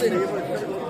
这里一儿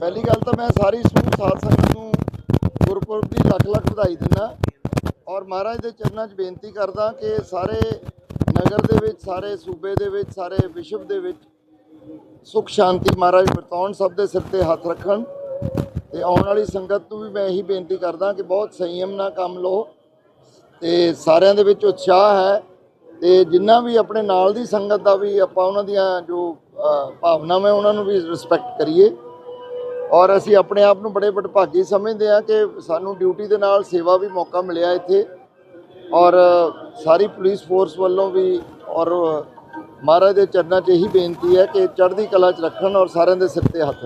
ਪਹਿਲੀ ਗੱਲ ਤਾਂ ਮੈਂ ਸਾਰੀ ਸਮੂਹ ਸਾਧ ਸੰਗਤ ਨੂੰ ਗੁਰਪੁਰਬ ਦੀ ਲੱਖ ਲੱਖ ਵਧਾਈ ਦਿੰਦਾ ਔਰ ਮਹਾਰਾਜ ਦੇ ਚਰਨਾਂ 'ਚ ਬੇਨਤੀ ਕਰਦਾ ਕਿ ਸਾਰੇ ਨਗਰ ਦੇ ਵਿੱਚ, ਸਾਰੇ ਸੂਬੇ ਦੇ ਵਿੱਚ, ਸਾਰੇ ਵਿਸ਼ਵ ਦੇ ਵਿੱਚ ਸੁਖ ਸ਼ਾਂਤੀ ਮਹਾਰਾਜ ਵਰਤਾਉਣ, ਸਭ ਦੇ ਸਿਰ ਤੇ ਹੱਥ ਰੱਖਣ ਤੇ ਆਉਣ ਵਾਲੀ ਸੰਗਤ ਨੂੰ ਵੀ ਮੈਂ ਇਹੀ ਬੇਨਤੀ ਕਰਦਾ ਕਿ ਬਹੁਤ ਸੰਯਮ ਨਾਲ ਕੰਮ ਲਓ ਤੇ ਸਾਰਿਆਂ ਦੇ ਵਿੱਚ ਉਤਸ਼ਾਹ ਹੈ ਤੇ ਜਿੰਨਾ ਵੀ ਆਪਣੇ ਨਾਲ ਦੀ ਸੰਗਤ ਦਾ ਵੀ ਆਪਾਂ ਉਹਨਾਂ ਦੀਆਂ ਜੋ ਭਾਵਨਾਵਾਂ ਉਹਨਾਂ ਨੂੰ ਵੀ ਰਿਸਪੈਕਟ ਕਰੀਏ। ਔਰ ਅਸੀਂ ਆਪਣੇ ਆਪ ਨੂੰ ਬੜੇ ਵਡਭਾਗੀ ਸਮਝਦੇ ਹਾਂ ਕਿ ਸਾਨੂੰ ਡਿਊਟੀ ਦੇ ਨਾਲ ਸੇਵਾ ਵੀ ਮੌਕਾ ਮਿਲਿਆ ਇੱਥੇ। ਔਰ ਸਾਰੀ ਪੁਲਿਸ ਫੋਰਸ ਵੱਲੋਂ ਵੀ, ਔਰ ਮਹਾਰਾਜ ਦੇ ਚਰਨਾਂ 'ਚ ਇਹੀ ਬੇਨਤੀ ਹੈ ਕਿ ਚੜ੍ਹਦੀ ਕਲਾ 'ਚ ਰੱਖਣ ਔਰ ਸਾਰਿਆਂ ਦੇ ਸਿਰ ਤੇ ਹੱਥ।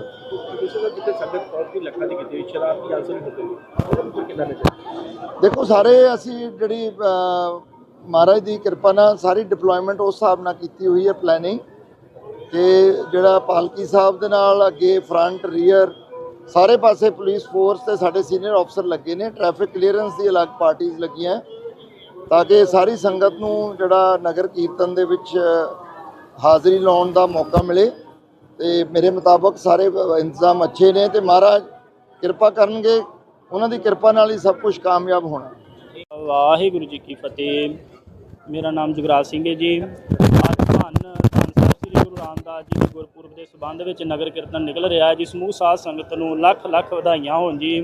ਦੇਖੋ, ਸਾਰੇ ਅਸੀਂ ਜਿਹੜੀ ਮਹਾਰਾਜ ਦੀ ਕਿਰਪਾ ਨਾਲ ਸਾਰੀ ਡਿਪਲੋਇਮੈਂਟ ਉਸ ਹਿਸਾਬ ਨਾਲ ਕੀਤੀ ਹੋਈ ਹੈ ਪਲੈਨਿੰਗ ਕਿ ਜਿਹੜਾ ਪਾਲਕੀ ਸਾਹਿਬ ਦੇ ਨਾਲ ਅੱਗੇ ਫਰੰਟ ਰੀਅਰ ਸਾਰੇ ਪਾਸੇ ਪੁਲਿਸ ਫੋਰਸ ਤੇ ਸਾਡੇ ਸੀਨੀਅਰ ਅਫਸਰ ਲੱਗੇ ਨੇ। ਟ੍ਰੈਫਿਕ ਕਲੀਅਰੈਂਸ ਦੀ ਅਲੱਗ ਪਾਰਟੀਆਂ ਲੱਗੀਆਂ। ਤਾਂ ਕਿ ਸਾਰੀ ਸੰਗਤ ਨੂੰ ਜਿਹੜਾ ਨਗਰ ਕੀਰਤਨ ਦੇ ਵਿੱਚ ਹਾਜ਼ਰੀ ਲਾਉਣ ਦਾ ਮੌਕਾ ਮਿਲੇ। ਤੇ ਮੇਰੇ ਮੁਤਾਬਕ ਸਾਰੇ ਇੰਤਜ਼ਾਮ ਅੱਛੇ ਨੇ ਤੇ ਮਹਾਰਾਜ ਕਿਰਪਾ ਕਰਨਗੇ। ਉਹਨਾਂ ਦੀ ਕਿਰਪਾ ਨਾਲ ਹੀ ਸਭ ਕੁਝ ਕਾਮਯਾਬ ਹੋਣਾ। ਵਾਹਿਗੁਰੂ ਜੀ ਕੀ ਫਤਿਹ। ਮੇਰਾ ਨਾਮ ਜਗਰਾਜ ਸਿੰਘ ਹੈ ਜੀ। ਅੱਜ ਧੰਨ ਧੰਨ ਸਾਹਿਬ ਸ੍ਰੀ ਗੁਰੂ ਗੁਰਪੁਰਬ ਦੇ ਸਬੰਧ ਵਿੱਚ ਨਗਰ ਕੀਰਤਨ ਨਿਕਲ ਰਿਹਾ ਹੈ ਜੀ ਸਮੂਹ ਸਾਧ ਸੰਗਤ ਨੂੰ ਲੱਖ ਲੱਖ ਵਧਾਈਆਂ ਹੋਣ ਜੀ।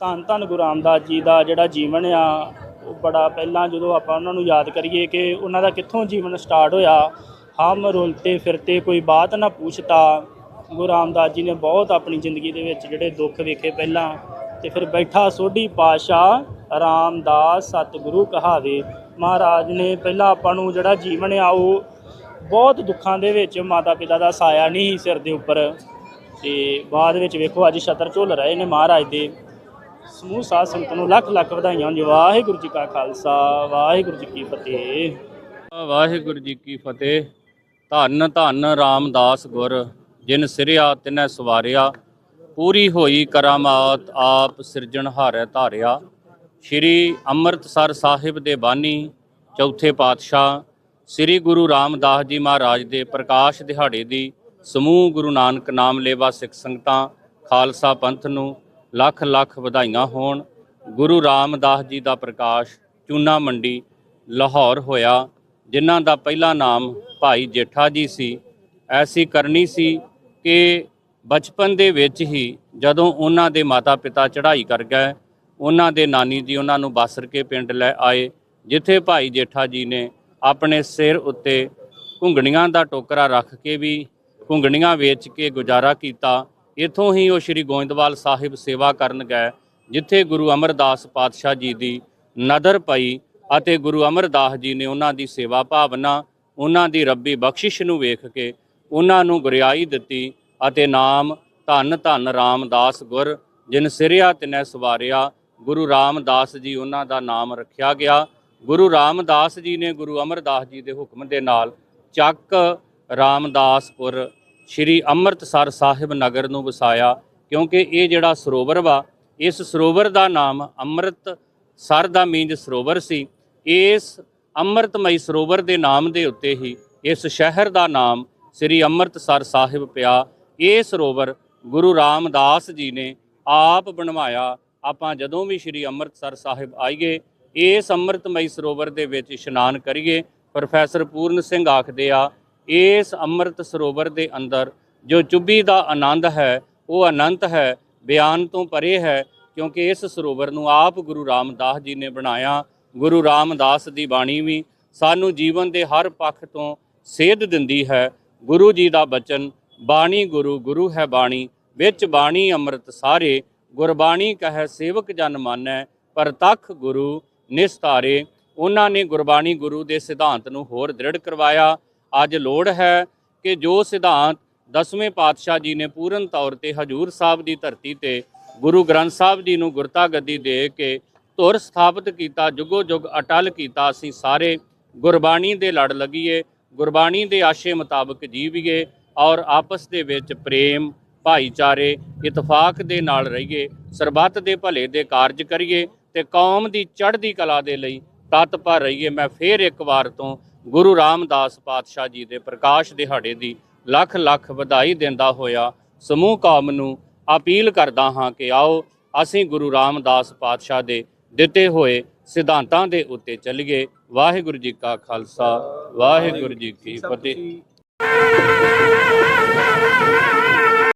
ਧੰਨ ਧੰਨ ਗੁਰੂ ਰਾਮਦਾਸ ਜੀ ਦਾ ਜਿਹੜਾ ਜੀਵਨ ਆ, ਉਹ ਬੜਾ ਪਹਿਲਾਂ ਜਦੋਂ ਆਪਾਂ ਉਹਨਾਂ ਨੂੰ ਯਾਦ ਕਰੀਏ ਕਿ ਉਹਨਾਂ ਦਾ ਕਿੱਥੋਂ ਜੀਵਨ ਸਟਾਰਟ ਹੋਇਆ, ਹਮ ਰੁਲਤੇ ਫਿਰਤੇ ਕੋਈ ਬਾਤ ਨਾ ਪੁੱਛਤਾ। ਗੁਰੂ ਰਾਮਦਾਸ ਜੀ ਨੇ ਬਹੁਤ ਆਪਣੀ ਜ਼ਿੰਦਗੀ ਦੇ ਵਿੱਚ ਜਿਹੜੇ ਦੁੱਖ ਵੇਖੇ ਪਹਿਲਾਂ, ਤੇ ਫਿਰ ਬੈਠਾ ਸੋਢੀ ਪਾਸ਼ਾ ਰਾਮਦਾਸ ਸਤਿਗੁਰੂ ਕਹਾਵੇ। ਮਹਾਰਾਜ ਨੇ ਪਹਿਲਾਂ ਆਪਾਂ ਨੂੰ ਜਿਹੜਾ ਜੀਵਨ ਆ, ਉਹ ਬਹੁਤ ਦੁੱਖਾਂ ਦੇ ਵਿੱਚ ਮਾਤਾ ਪਿਤਾ ਦਾ ਸਾਇਆ ਨਹੀਂ ਸੀ ਸਿਰ ਦੇ ਉੱਪਰ। ਤੇ ਬਾਅਦ ਵਿੱਚ ਵੇਖੋ, ਅੱਜ ਛਤਰ ਝੁੱਲ ਰਹੇ ਨੇ ਮਹਾਰਾਜ ਦੇ। ਸਮੂਹ ਸਾਧ ਸੰਗਤ ਨੂੰ ਲੱਖ ਲੱਖ ਵਧਾਈਆਂ, ਜੀ ਵਾਹਿਗੁਰੂ ਜੀ ਕਾ ਖਾਲਸਾ, ਵਾਹਿਗੁਰੂ ਜੀ ਕੀ ਫਤਿਹ। ਵਾਹਿਗੁਰੂ ਜੀ ਕੀ ਫਤਿਹ। ਧੰਨ ਧੰਨ ਰਾਮਦਾਸ ਗੁਰ, ਜਿਨ ਸਿਰਿਆ ਤਿਨੈ ਸਵਾਰਿਆ। ਪੂਰੀ ਹੋਈ ਕਰਾਮਾਤ ਆਪ ਸਿਰਜਣਹਾਰੈ ਧਾਰਿਆ। ਸ਼੍ਰੀ ਅੰਮ੍ਰਿਤਸਰ ਸਾਹਿਬ ਦੇ ਬਾਨੀ ਚੌਥੇ ਪਾਤਸ਼ਾਹ ਸ੍ਰੀ ਗੁਰੂ ਰਾਮਦਾਸ ਜੀ ਮਹਾਰਾਜ ਦੇ ਪ੍ਰਕਾਸ਼ ਦਿਹਾੜੇ ਦੀ ਸਮੂਹ ਗੁਰੂ ਨਾਨਕ ਨਾਮ ਲੇਵਾ ਸਿੱਖ ਸੰਗਤਾਂ ਖਾਲਸਾ ਪੰਥ ਨੂੰ ਲੱਖ ਲੱਖ ਵਧਾਈਆਂ ਹੋਣ। ਗੁਰੂ ਰਾਮਦਾਸ ਜੀ ਦਾ ਪ੍ਰਕਾਸ਼ ਚੂਨਾ ਮੰਡੀ ਲਾਹੌਰ ਹੋਇਆ, ਜਿਨ੍ਹਾਂ ਦਾ ਪਹਿਲਾ ਨਾਮ ਭਾਈ ਜੇਠਾ ਜੀ ਸੀ। ਐਸੀ ਕਰਨੀ ਸੀ ਕਿ ਬਚਪਨ ਦੇ ਵਿੱਚ ਹੀ ਜਦੋਂ ਉਹਨਾਂ ਦੇ ਮਾਤਾ-ਪਿਤਾ ਚੜ੍ਹਾਈ ਕਰ ਗਏ, ਉਹਨਾਂ ਦੇ ਨਾਨੀ ਜੀ ਉਹਨਾਂ ਨੂੰ ਬਾਸਰ ਕੇ ਪਿੰਡ ਲੈ ਆਏ, ਜਿੱਥੇ ਭਾਈ ਜੇਠਾ ਜੀ ਨੇ ਆਪਣੇ ਸਿਰ ਉੱਤੇ ਘੁੰਗਣੀਆਂ ਦਾ ਟੋਕਰਾ ਰੱਖ ਕੇ ਵੀ ਘੁੰਗਣੀਆਂ ਵੇਚ ਕੇ ਗੁਜ਼ਾਰਾ ਕੀਤਾ। ਇੱਥੋਂ ਹੀ ਉਹ ਸ੍ਰੀ ਗੋਇੰਦਵਾਲ ਸਾਹਿਬ ਸੇਵਾ ਕਰਨ ਗਏ, ਜਿੱਥੇ ਗੁਰੂ ਅਮਰਦਾਸ ਪਾਤਸ਼ਾਹ ਜੀ ਦੀ ਨਦਰ ਪਈ ਅਤੇ ਗੁਰੂ ਅਮਰਦਾਸ ਜੀ ਨੇ ਉਹਨਾਂ ਦੀ ਸੇਵਾ ਭਾਵਨਾ, ਉਹਨਾਂ ਦੀ ਰੱਬੀ ਬਖਸ਼ਿਸ਼ ਨੂੰ ਵੇਖ ਕੇ ਉਹਨਾਂ ਨੂੰ ਗੁਰਿਆਈ ਦਿੱਤੀ ਅਤੇ ਨਾਮ ਧੰਨ ਧੰਨ ਰਾਮਦਾਸ ਗੁਰ, ਜਿਨ ਸਿਰਿਆ ਤਿਨੈ ਸਵਾਰਿਆ, ਗੁਰੂ ਰਾਮਦਾਸ ਜੀ ਉਹਨਾਂ ਦਾ ਨਾਮ ਰੱਖਿਆ ਗਿਆ। ਗੁਰੂ ਰਾਮਦਾਸ ਜੀ ਨੇ ਗੁਰੂ ਅਮਰਦਾਸ ਜੀ ਦੇ ਹੁਕਮ ਦੇ ਨਾਲ ਚੱਕ ਰਾਮਦਾਸਪੁਰ ਸ਼੍ਰੀ ਅੰਮ੍ਰਿਤਸਰ ਸਾਹਿਬ ਨਗਰ ਨੂੰ ਵਸਾਇਆ, ਕਿਉਂਕਿ ਇਹ ਜਿਹੜਾ ਸਰੋਵਰ ਵਾ, ਇਸ ਸਰੋਵਰ ਦਾ ਨਾਮ ਅੰਮ੍ਰਿਤ ਸਰ ਦਾ ਮੀਂਜ ਸਰੋਵਰ ਸੀ। ਇਸ ਅੰਮ੍ਰਿਤਮਈ ਸਰੋਵਰ ਦੇ ਨਾਮ ਦੇ ਉੱਤੇ ਹੀ ਇਸ ਸ਼ਹਿਰ ਦਾ ਨਾਮ ਸ੍ਰੀ ਅੰਮ੍ਰਿਤਸਰ ਸਾਹਿਬ ਪਿਆ। ਇਹ ਸਰੋਵਰ ਗੁਰੂ ਰਾਮਦਾਸ ਜੀ ਨੇ ਆਪ ਬਣਵਾਇਆ। ਆਪਾਂ ਜਦੋਂ ਵੀ ਸ੍ਰੀ ਅੰਮ੍ਰਿਤਸਰ ਸਾਹਿਬ ਆਈਏ ਇਸ ਅੰਮ੍ਰਿਤਮਈ ਸਰੋਵਰ ਦੇ ਵਿੱਚ ਇਸ਼ਨਾਨ ਕਰੀਏ। ਪ੍ਰੋਫੈਸਰ ਪੂਰਨ ਸਿੰਘ ਆਖਦੇ ਆ, ਇਸ ਅੰਮ੍ਰਿਤ ਸਰੋਵਰ ਦੇ ਅੰਦਰ ਜੋ ਚੁੱਭੀ ਦਾ ਆਨੰਦ ਹੈ, ਉਹ ਅਨੰਤ ਹੈ, ਬਿਆਨ ਤੋਂ ਪਰੇ ਹੈ, ਕਿਉਂਕਿ ਇਸ ਸਰੋਵਰ ਨੂੰ ਆਪ ਗੁਰੂ ਰਾਮਦਾਸ ਜੀ ਨੇ ਬਣਾਇਆ। ਗੁਰੂ ਰਾਮਦਾਸ ਦੀ ਬਾਣੀ ਵੀ ਸਾਨੂੰ ਜੀਵਨ ਦੇ ਹਰ ਪੱਖ ਤੋਂ ਸੇਧ ਦਿੰਦੀ ਹੈ। ਗੁਰੂ ਜੀ ਦਾ ਬਚਨ, ਬਾਣੀ ਗੁਰੂ ਗੁਰੂ ਹੈ ਬਾਣੀ, ਵਿੱਚ ਬਾਣੀ ਅੰਮ੍ਰਿਤ ਸਾਰੇ। ਗੁਰਬਾਣੀ ਕਹੈ ਸੇਵਕ ਜਨ ਮਾਨੈ, ਪਰ ਗੁਰੂ ਨਿਸਤਾਰੇ, ਉਹਨਾਂ ਨੇ ਗੁਰਬਾਣੀ ਗੁਰੂ ਦੇ ਸਿਧਾਂਤ ਨੂੰ ਹੋਰ ਦ੍ਰਿੜ ਕਰਵਾਇਆ। ਅੱਜ ਲੋੜ ਹੈ ਕਿ ਜੋ ਸਿਧਾਂਤ ਦਸਵੇਂ ਪਾਤਸ਼ਾਹ ਜੀ ਨੇ ਪੂਰਨ ਤੌਰ ਤੇ ਹਜੂਰ ਸਾਹਿਬ ਦੀ ਧਰਤੀ ਤੇ ਗੁਰੂ ਗ੍ਰੰਥ ਸਾਹਿਬ ਜੀ ਨੂੰ ਗੁਰਤਾ ਗੱਦੀ ਦੇ ਕੇ ਧੁਰ ਸਥਾਪਿਤ ਕੀਤਾ, ਜੁਗੋ ਜੁਗ ਅਟਲ ਕੀਤਾ, ਅਸੀਂ ਸਾਰੇ ਗੁਰਬਾਣੀ ਦੇ ਲੜ ਲੱਗੀਏ, ਗੁਰਬਾਣੀ ਦੇ ਆਸ਼ੇ ਮੁਤਾਬਕ ਜੀਵੀਏ ਔਰ ਆਪਸ ਦੇ ਵਿੱਚ ਪ੍ਰੇਮ, ਭਾਈਚਾਰੇ, ਇਤਫਾਕ ਦੇ ਨਾਲ ਰਹੀਏ, ਸਰਬੱਤ ਦੇ ਭਲੇ ਦੇ ਕਾਰਜ ਕਰੀਏ। ਤੇ ਕੌਮ ਦੀ ਚੜ੍ਹਦੀ ਕਲਾ ਦੇ ਲਈ ਤਤਪਰ ਰਹੀਏ ਮੈਂ ਫੇਰ ਇੱਕ ਵਾਰ ਤੋਂ ਗੁਰੂ ਰਾਮਦਾਸ ਪਾਤਸ਼ਾਹ ਜੀ ਦੇ ਪ੍ਰਕਾਸ਼ ਦਿਹਾੜੇ ਦੀ ਲੱਖ ਲੱਖ ਵਧਾਈ ਦਿੰਦਾ ਹੋਇਆ ਸਮੂਹ ਕੌਮ ਨੂੰ ਅਪੀਲ ਕਰਦਾ ਹਾਂ ਕਿ ਆਓ ਅਸੀਂ ਗੁਰੂ ਰਾਮਦਾਸ ਪਾਤਸ਼ਾਹ ਦੇ ਦਿੱਤੇ ਹੋਏ ਸਿਧਾਂਤਾਂ ਦੇ ਉੱਤੇ ਚੱਲੀਏ। ਵਾਹਿਗੁਰੂ ਜੀ ਕਾ ਖਾਲਸਾ, ਵਾਹਿਗੁਰੂ ਜੀ ਕੀ ਫਤਿਹ।